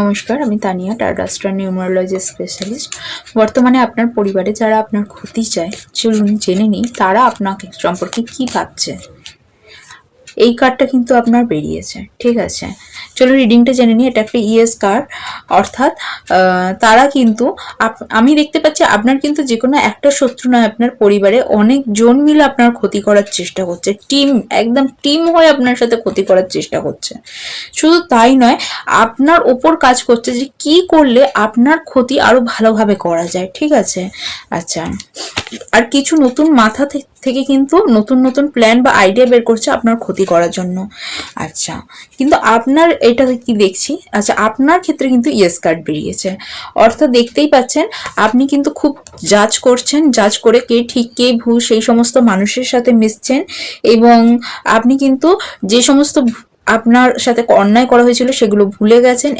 নমস্কার, আমি Tania টার্ডাস্টার numerology specialist বর্তমানে আপনার পরিবারে যারা আপনার ক্ষতি চায়, চলুন জেনে নিই তারা আপনাকে সম্পর্কে কি ভাবছে। এই কার্ডটা কিন্তু আপনার বেরিয়েছে, ঠিক আছে? চলো রিডিংটা জেনে নিই, এটা একটা ইএস কার্ড অর্থাৎ তারা কিন্তু আমি দেখতে পাচ্ছি আপনার কিন্তু যে কোনো একটা শত্রু নয় আপনার পরিবারে, অনেক জন মিলে আপনার ক্ষতি করার চেষ্টা করছে টিম একদম টিম হয়ে আপনার সাথে ক্ষতি করার চেষ্টা করছে। শুধু তাই নয়, আপনার ওপর কাজ করছে যে কি করলে আপনার ক্ষতি আরও ভালোভাবে করা যায়, ঠিক আছে? আচ্ছা। আর কিছু নতুন মাথা থেকে কিন্তু নতুন নতুন প্ল্যান বা আইডিয়া বের করছে আপনার ক্ষতি করার জন্য। আচ্ছা কিন্তু আপনার এটা কি দেখছি? আচ্ছা আপনার ক্ষেত্রে কিন্তু ইয়েস কার্ড বেরিয়েছে। অর্থাৎ দেখতেই পাচ্ছেন, আপনি কিন্তু খুব জাজ করছেন জাজ করে কে ঠিক, কে ভুল, সেই সমস্ত মানুষের সাথে মিশছেন এবং আপনি কিন্তু যে সমস্ত আপনার সাথে অন্যায় করা হয়েছিল সেগুলো ভুলে গেছেন